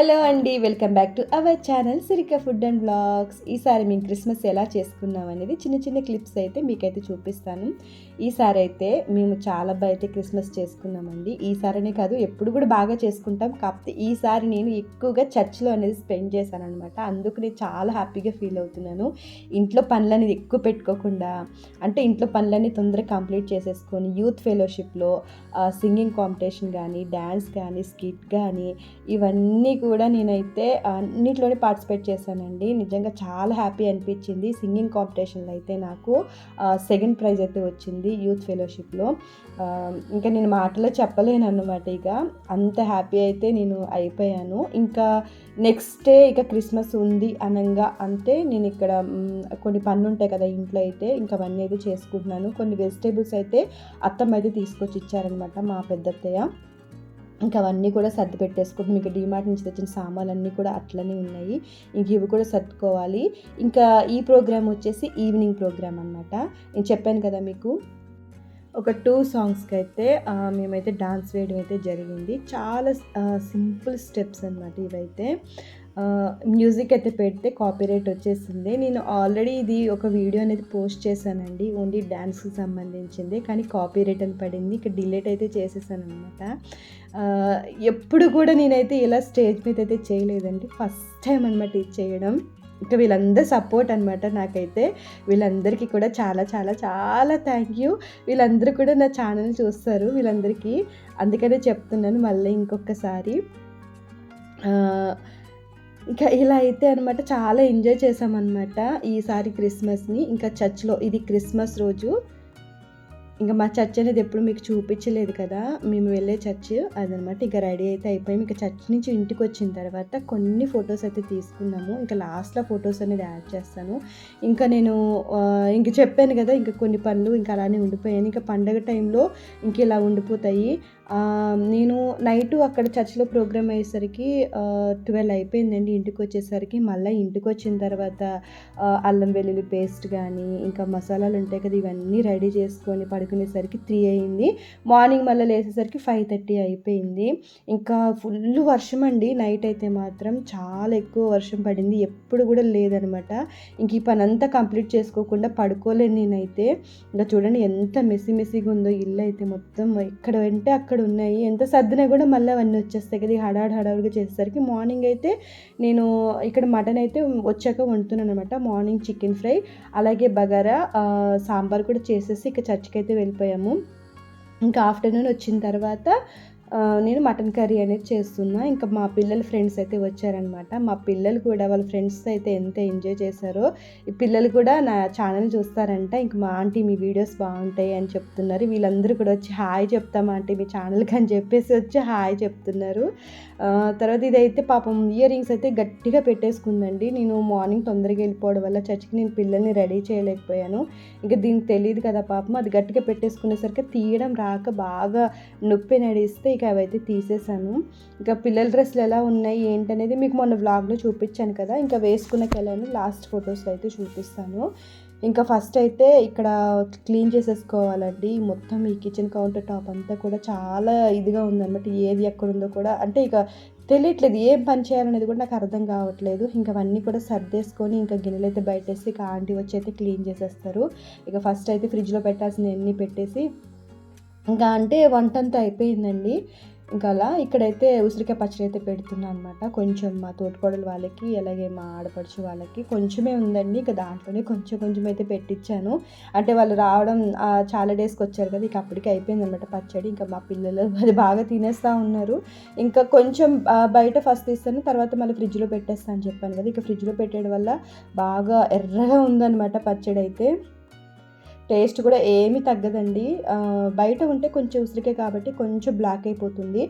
Hello అండి welcome back to our channel Sirika food and blogs. ఈసారి మేము Christmas ఎలా చేసుకున్నాం అనేది చిన్న చిన్న క్లిప్స్ అయితే మీకైతే చూపిస్తాను. ఈసారి అయితే మేము చాలా బాగా అయితే క్రిస్మస్ చేసుకున్నామండి ఈసారినే కాదు ఎప్పుడు కూడా బాగా చేసుకుంటాం. కాకపోతే ఈసారి నేను ఎక్కువగా చర్చ్లో అనేది స్పెండ్ చేశాను అనమాట అందుకు నేను చాలా హ్యాపీగా ఫీల్ అవుతున్నాను. ఇంట్లో పనులని ఎక్కువ పెట్టుకోకుండా అంటే ఇంట్లో పనులన్నీ తొందరగా కంప్లీట్ చేసేసుకొని యూత్ ఫెలోషిప్లో సింగింగ్ కాంపిటీషన్ కానీ డ్యాన్స్ కానీ స్కిట్ కానీ ఇవన్నీ కూడా నేనైతే అన్నిట్లోనే పార్టిసిపేట్ చేశానండి. నిజంగా చాలా హ్యాపీ అనిపించింది. సింగింగ్ కాంపిటీషన్లో అయితే నాకు సెకండ్ ప్రైజ్ అయితే వచ్చింది యూత్ ఫెలోషిప్లో. ఇంకా నేను మాటలో చెప్పలేను అన్నమాట ఇక. అంత హ్యాపీ అయితే నేను అయిపోయాను. ఇంకా నెక్స్ట్ డే ఇక క్రిస్మస్ ఉంది అనగా అంటే నేను ఇక్కడ కొన్ని పనులు ఉంటాయి కదా ఇంట్లో అయితే ఇంకా అవన్నీ అయితే చేసుకుంటున్నాను. కొన్ని వెజిటేబుల్స్ అయితే అత్తమ్మ అయితే తీసుకొచ్చి ఇచ్చారనమాట మా పెద్దత్తయ్య. ఇంకా అవన్నీ కూడా సర్ది పెట్టేసుకుంటాం ఇంకా డిమార్ట్ నుంచి తెచ్చిన సామాన్లు అన్నీ కూడా అట్లనే ఉన్నాయి. ఇంక ఇవి కూడా సర్దుకోవాలి. ఇంకా ఈ ప్రోగ్రామ్ వచ్చేసి ఈవినింగ్ ప్రోగ్రామ్ అనమాట నేను చెప్పాను కదా మీకు. ఒక టూ సాంగ్స్కి అయితే మేమైతే డాన్స్ వేయడం అయితే జరిగింది. చాలా సింపుల్ స్టెప్స్ అనమాట ఇవైతే. మ్యూజిక్ అయితే పెడితే కాపీరైట్ వచ్చేసింది. నేను ఆల్రెడీ ఇది ఒక వీడియో అనేది పోస్ట్ చేశానండి. ఓన్లీ డ్యాన్స్కి సంబంధించింది. కానీ కాపీరైట్ అని పడింది. ఇక డిలీట్ అయితే చేసేసాను అనమాట ఎప్పుడు కూడా నేనైతే ఇలా స్టేజ్ మీద అయితే చేయలేదండి. ఫస్ట్ టైం అనమాట ఇది చేయడం. ఇంకా వీళ్ళందరూ సపోర్ట్ అనమాట నాకైతే. వీళ్ళందరికీ కూడా చాలా చాలా చాలా థ్యాంక్ యూ వీళ్ళందరూ కూడా నా ఛానల్ చూస్తారు వీళ్ళందరికీ. అందుకనే చెప్తున్నాను మళ్ళీ ఇంకొకసారి. ఇంకా ఇలా అయితే అనమాట చాలా ఎంజాయ్ చేసామన్నమాట ఈసారి క్రిస్మస్ని. ఇంకా చర్చ్లో ఇది క్రిస్మస్ రోజు. ఇంకా మా చర్చ్ అనేది ఎప్పుడు మీకు చూపించలేదు కదా మేము వెళ్ళే చర్చ్ అదనమాట. ఇంకా రెడీ అయితే అయిపోయి. ఇంకా చర్చ్ నుంచి ఇంటికి వచ్చిన తర్వాత కొన్ని ఫొటోస్ అయితే తీసుకున్నాము. ఇంకా లాస్ట్లో ఫొటోస్ అనేది యాడ్ చేస్తాను. ఇంకా నేను ఇంక చెప్పాను కదా ఇంకా కొన్ని పనులు ఇంకా అలానే ఉండిపోయాను ఇంకా పండగ టైంలో ఇంక ఇలా ఉండిపోతాయి. నేను నైట్ అక్కడ చర్చ్లో ప్రోగ్రామ్ అయ్యేసరికి ట్వెల్వ్ అయిపోయిందండి ఇంటికి వచ్చేసరికి. మళ్ళీ ఇంటికి వచ్చిన తర్వాత అల్లం వెల్లుల్లి పేస్ట్ కానీ ఇంకా మసాలాలు ఉంటాయి కదా ఇవన్నీ రెడీ చేసుకొని పడి పడుకునేసరికి త్రీ అయింది. మార్నింగ్ మళ్ళీ లేచేసరికి ఫైవ్ థర్టీ అయిపోయింది. ఇంకా ఫుల్ వర్షం అండి. నైట్ అయితే మాత్రం చాలా ఎక్కువ వర్షం పడింది. ఎప్పుడు కూడా లేదనమాట. ఇంక ఈ పని అంతా కంప్లీట్ చేసుకోకుండా పడుకోలేను నేనైతే. ఇంకా చూడండి ఎంత మెస్సి మెస్సిగా ఉందో ఇల్లు అయితే మొత్తం ఎక్కడ అంటే అక్కడ ఉన్నాయి. ఎంత సర్దినా కూడా మళ్ళీ అవన్నీ వచ్చేస్తాయి కదా. హడాడు హడావుడిగా చేసేసరికి మార్నింగ్ అయితే నేను ఇక్కడ మటన్ అయితే వచ్చాక వండుతున్నాను అనమాట మార్నింగ్ చికెన్ ఫ్రై అలాగే బగారా సాంబార్ కూడా చేసేసి ఇక చర్చికి అయితే వెళ్ళిపోయాము. ఇంకా ఆఫ్టర్నూన్ వచ్చిన తర్వాత నేను మటన్ కర్రీ అనేది చేస్తున్నా. ఇంకా మా పిల్లల ఫ్రెండ్స్ అయితే వచ్చారనమాట. మా పిల్లలు కూడా వాళ్ళ ఫ్రెండ్స్ అయితే ఎంత ఎంజాయ్ చేశారో ఈ పిల్లలు కూడా నా ఛానల్ చూస్తారంట. ఇంక మా ఆంటీ మీ వీడియోస్ బాగుంటాయి అని చెప్తున్నారు. వీళ్ళందరూ కూడా వచ్చి హాయ్ చెప్తామా ఆంటీ మీ ఛానల్కి అని చెప్పేసి వచ్చి హాయ్ చెప్తున్నారు. తర్వాత ఇదైతే పాపం ఇయర్ రింగ్స్ అయితే గట్టిగా పెట్టేసుకుందండి. నేను మార్నింగ్ తొందరగా వెళ్ళిపోవడం వల్ల చర్చికి నేను పిల్లల్ని రెడీ చేయలేకపోయాను. ఇంకా దీనికి తెలియదు కదా పాపం. అది గట్టిగా పెట్టేసుకునేసరికి తీయడం రాక బాగా నొప్పి నడిస్తే ఇక అవైతే తీసేసాను ఇంకా పిల్లల డ్రెస్సులు ఎలా ఉన్నాయి ఏంటనేది మీకు మొన్న వ్లాగ్లో చూపించాను కదా. ఇంకా వేసుకున్నకెళ్ళాను లాస్ట్ ఫొటోస్లో అయితే చూపిస్తాను. ఇంకా ఫస్ట్ అయితే ఇక్కడ క్లీన్ చేసేసుకోవాలండి. మొత్తం ఈ కిచెన్ కౌంటర్ టాప్ అంతా కూడా చాలా ఇదిగా ఉందన్నమాట. ఏది ఎక్కడ ఉందో కూడా అంటే ఇక తెలియట్లేదు ఏం పని చేయాలనేది కూడా నాకు అర్థం కావట్లేదు. ఇంకా అవన్నీ కూడా సర్దేసుకొని ఇంకా గిన్నెలు అయితే బయటేసి ఇక ఆంటీ వచ్చి అయితే క్లీన్ చేసేస్తారు. ఇక ఫస్ట్ అయితే ఫ్రిడ్జ్లో పెట్టాల్సిన అన్నీ పెట్టేసి ఇంకా అంటే వంట అంతా అయిపోయిందండి. ఇంకా అలా ఇక్కడైతే ఉసిరికాయ పచ్చడి అయితే పెడుతున్నా అనమాట కొంచెం మా తోటికోడలు వాళ్ళకి అలాగే మా ఆడపడుచు వాళ్ళకి కొంచెమే ఉందండి. ఇంకా దాంట్లోనే కొంచెం కొంచెం అయితే పెట్టించాను అంటే వాళ్ళు రావడం చాలా డేస్కి వచ్చారు కదా ఇక అప్పటికి అయిపోయింది అనమాట పచ్చడి. ఇంకా మా పిల్లలు అది బాగా తినేస్తూ ఉన్నారు. ఇంకా కొంచెం బయట ఫస్ట్ తీస్తాను తర్వాత మళ్ళీ ఫ్రిడ్జ్లో పెట్టేస్తాను అని చెప్పాను కదా ఇక ఫ్రిడ్జ్లో పెట్టేయడం వల్ల బాగా ఎర్రగా ఉందన్నమాట పచ్చడి అయితే టేస్ట్ కూడా ఏమీ తగ్గదండి. బయట ఉంటే కొంచెం ఉసిరికే కాబట్టి కొంచెం బ్లాక్ అయిపోతుంది.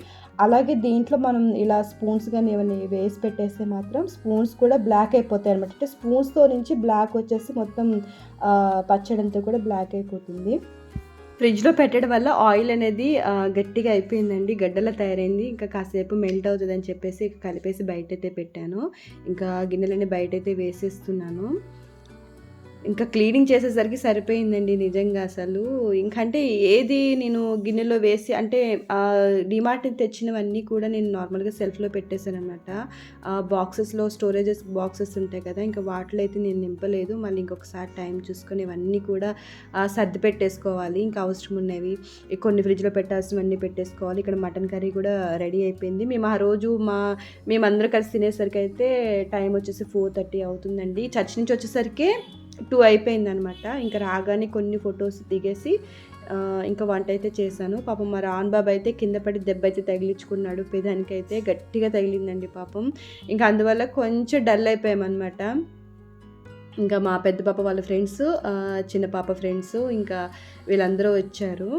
అలాగే దీంట్లో మనం ఇలా స్పూన్స్ కానీ ఏమైనా వేసి పెట్టేస్తే మాత్రం స్పూన్స్ కూడా బ్లాక్ అయిపోతాయి అనమాట అంటే స్పూన్స్తో నుంచి బ్లాక్ వచ్చేసి మొత్తం పచ్చడంతో కూడా బ్లాక్ అయిపోతుంది. ఫ్రిడ్జ్లో పెట్టడం వల్ల ఆయిల్ అనేది గట్టిగా అయిపోయిందండి. గడ్డలా తయారైంది. ఇంకా కాసేపు మెల్ట్ అవుతుందని చెప్పేసి కలిపేసి బయట అయితే పెట్టాను. ఇంకా గిన్నెలన్నీ బయట అయితే వేసేస్తున్నాను. ఇంకా క్లీనింగ్ చేసేసరికి సరిపోయిందండి నిజంగా అసలు. ఇంకంటే ఏది నేను గిన్నెలో వేసి అంటే డిమార్ట్ తెచ్చినవన్నీ కూడా నేను నార్మల్గా సెల్ఫ్లో పెట్టేశాను అనమాట బాక్సెస్లో స్టోరేజెస్ బాక్సెస్ ఉంటాయి కదా ఇంకా వాటిలో అయితే నేను నింపలేదు. మళ్ళీ ఇంకొకసారి టైం చూసుకొని ఇవన్నీ కూడా సర్ది పెట్టేసుకోవాలి. ఇంకా అవసరం ఉన్నవి కొన్ని ఫ్రిడ్జ్లో పెట్టాల్సినవన్నీ పెట్టేసుకోవాలి. ఇక్కడ మటన్ కర్రీ కూడా రెడీ అయిపోయింది. మేము ఆ రోజు మా మేమందరూ కలిసి తినేసరికి అయితే టైం వచ్చేసి ఫోర్ థర్టీ అవుతుందండి. చర్చ్ నుంచి వచ్చేసరికి టూ అయిపోయిందనమాట. ఇంకా రాగానే కొన్ని ఫొటోస్ దిగేసి ఇంకా వంట అయితే చేశాను. పాపం మా రాన్ బాబు అయితే కింద పడి దెబ్బ అయితే తగిలించుకున్నాడు. పెదానికి అయితే గట్టిగా తగిలిందండి పాపం. ఇంకా అందువల్ల కొంచెం డల్ అయిపోయామన్నమాట ఇంకా మా పెద్ద పాప వాళ్ళ ఫ్రెండ్స్ చిన్న పాప ఫ్రెండ్స్ ఇంకా వీళ్ళందరూ వచ్చారు.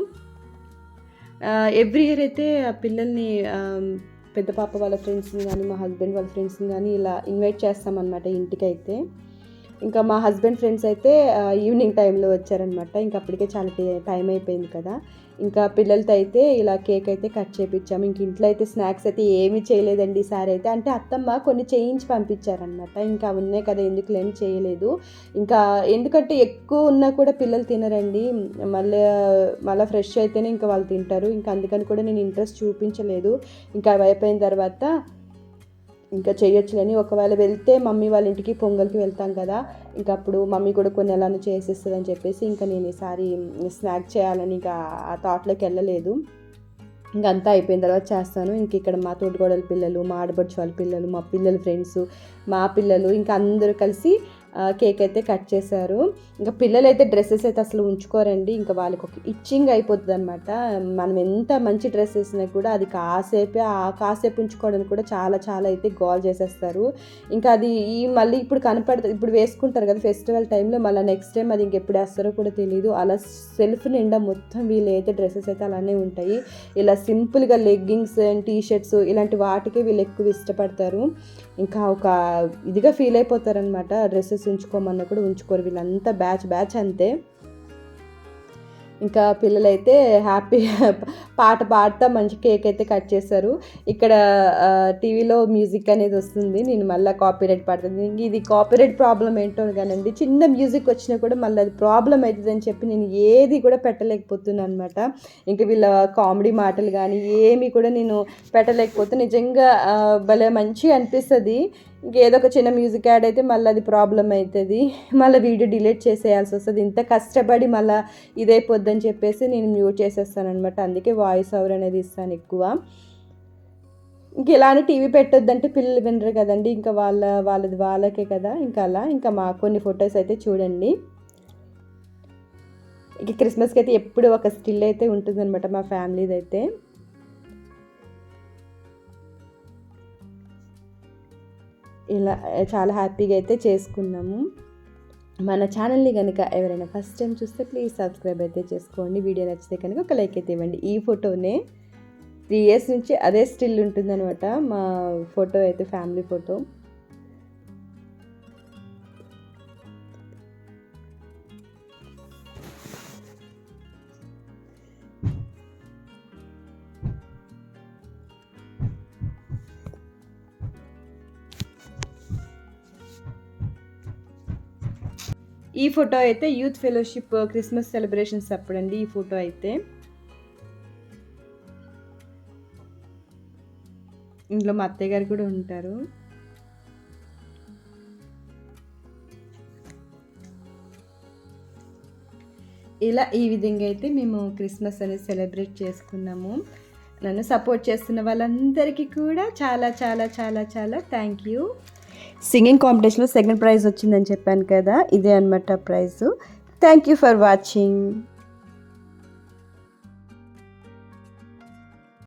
ఎవ్రీ ఇయర్ అయితే ఆ పిల్లల్ని పెద్ద పాప వాళ్ళ ఫ్రెండ్స్ని కానీ మా హస్బెండ్ వాళ్ళ ఫ్రెండ్స్ని కానీ ఇలా ఇన్వైట్ చేస్తామన్నమాట ఇంటికి అయితే ఇంకా మా హస్బెండ్ ఫ్రెండ్స్ అయితే ఈవినింగ్ టైంలో వచ్చారనమాట. ఇంకా అప్పటికే చాలా టైం అయిపోయింది కదా. ఇంకా పిల్లలతో అయితే ఇలా కేక్ అయితే కట్ చేపించాము ఇంక ఇంట్లో అయితే స్నాక్స్ అయితే ఏమీ చేయలేదండి ఈసారి అయితే. అంటే అత్తమ్మ కొన్ని చేయించి పంపించారనమాట. ఇంకా ఉన్నాయి కదా ఎందుకు లేని చేయలేదు. ఇంకా ఎందుకంటే ఎక్కువ ఉన్నా కూడా పిల్లలు తినరండి. మళ్ళీ మళ్ళీ ఫ్రెష్ అయితేనే ఇంకా వాళ్ళు తింటారు. ఇంకా అందుకని కూడా నేను ఇంట్రెస్ట్ చూపించలేదు. ఇంకా అవి అయిపోయిన తర్వాత ఇంకా చేయొచ్చులని ఒకవేళ వెళ్తే మమ్మీ వాళ్ళ ఇంటికి పొంగల్కి వెళ్తాం కదా. ఇంకా అప్పుడు మమ్మీ కూడా కొన్ని ఎలా చేసేస్తుంది అని చెప్పేసి ఇంకా నేను ఈసారి స్నాక్ చేయాలని ఇంకా ఆ థాట్లోకి వెళ్ళలేదు. ఇంకా అంతా అయిపోయిన తర్వాత చేస్తాను. ఇంక ఇక్కడ మా తోటికోడల పిల్లలు మా ఆడబడుచు వాళ్ళ పిల్లలు మా పిల్లల ఫ్రెండ్స్ మా పిల్లలు ఇంకా అందరూ కలిసి కేక్ అయితే కట్ చేశారు. ఇంకా పిల్లలు అయితే డ్రెస్సెస్ అయితే అసలు ఉంచుకోరండి. ఇంకా వాళ్ళకి ఒక ఇచ్చింగ్ అయిపోతుంది అనమాట మనం ఎంత మంచి డ్రెస్ వేసినా కూడా అది కాసేపే ఆ కాసేపు ఉంచుకోవడానికి కూడా చాలా చాలా అయితే గోల్ చేసేస్తారు. ఇంకా అది ఈ మళ్ళీ ఇప్పుడు కనపడుతుంది ఇప్పుడు వేసుకుంటారు కదా ఫెస్టివల్ టైంలో మళ్ళీ నెక్స్ట్ టైం అది ఇంకెప్పుడు వేస్తారో కూడా తెలియదు అలా సెల్ఫ్ నిండా మొత్తం వీళ్ళు అయితే డ్రెస్సెస్ అయితే అలానే ఉంటాయి. ఇలా సింపుల్గా లెగ్గింగ్స్ అండ్ టీ షర్ట్స్ ఇలాంటి వాటికే వీళ్ళు ఎక్కువ ఇష్టపడతారు. ఇంకా ఒక ఇదిగా ఫీల్ అయిపోతారనమాట డ్రెస్సెస్ ఉంచుకోమన్నా కూడా ఉంచుకోరు. వీళ్ళంతా బ్యాచ్ బ్యాచ్ అంతే. ఇంకా పిల్లలైతే హ్యాపీ పాట పాడుతూ మంచి కేక్ అయితే కట్ చేశారు. ఇక్కడ టీవీలో మ్యూజిక్ అనేది వస్తుంది. నేను మళ్ళీ కాపీరైట్ పడుతుంది ఇంక ఇది కాపీరైట్ ప్రాబ్లం ఏంటో కానండి చిన్న మ్యూజిక్ వచ్చినా కూడా మళ్ళీ అది ప్రాబ్లం అవుతుంది అని చెప్పి నేను ఏది కూడా పెట్టలేకపోతున్నాను అనమాట ఇంకా వీళ్ళ కామెడీ మాటలు కానీ ఏమీ కూడా నేను పెట్టలేకపోతే నిజంగా భలే మంచిగా అనిపిస్తుంది. ఇంకేదో ఒక చిన్న మ్యూజిక్ యాడ్ అయితే మళ్ళీ అది ప్రాబ్లం అవుతుంది మళ్ళీ వీడియో డిలీట్ చేసేయాల్సి వస్తుంది. ఇంత కష్టపడి మళ్ళీ ఇదైపోద్దని చెప్పేసి నేను మ్యూట్ చేసేస్తానమాట అందుకే వాయిస్ ఓవర్ అనేది ఇస్తాను ఎక్కువ. ఇంక ఇలానే టీవీ పెట్టొద్దంటే పిల్లలు వినరు కదండి. ఇంకా వాళ్ళ వాళ్ళది వాళ్ళకే కదా. ఇంకా అలా. ఇంకా మా కొన్ని ఫొటోస్ అయితే చూడండి. ఇక క్రిస్మస్కి అయితే ఎప్పుడు ఒక స్టిల్ అయితే ఉంటుందన్నమాట మా ఫ్యామిలీది అయితే. ఇలా చాలా హ్యాపీగా అయితే చేసుకున్నాము. మన ఛానల్ని కనుక ఎవరైనా ఫస్ట్ టైం చూస్తే ప్లీజ్ సబ్స్క్రైబ్ అయితే చేసుకోండి. వీడియో నచ్చితే కనుక ఒక లైక్ అయితే ఇవ్వండి. ఈ ఫోటోనే త్రీ ఇయర్స్ నుంచి అదే స్టిల్ ఉంటుందన్నమాట. మా ఫోటో అయితే ఫ్యామిలీ ఫోటో. ఈ ఫోటో అయితే యూత్ ఫెలోషిప్ క్రిస్మస్ సెలబ్రేషన్స్ అప్పుడండి ఈ ఫోటో అయితే. ఇంట్లో మా అత్తయ్య గారు కూడా ఉంటారు. ఇలా ఈ విధంగా అయితే మేము క్రిస్మస్ అనేది సెలబ్రేట్ చేసుకున్నాము. నన్ను సపోర్ట్ చేస్తున్న వాళ్ళందరికీ కూడా చాలా చాలా చాలా చాలా థ్యాంక్ యూ. సింగింగ్ కాంపిటీషన్లో సెకండ్ ప్రైజ్ వచ్చిందని చెప్పాను కదా ఇదే అనమాట prize. Thank you for watching.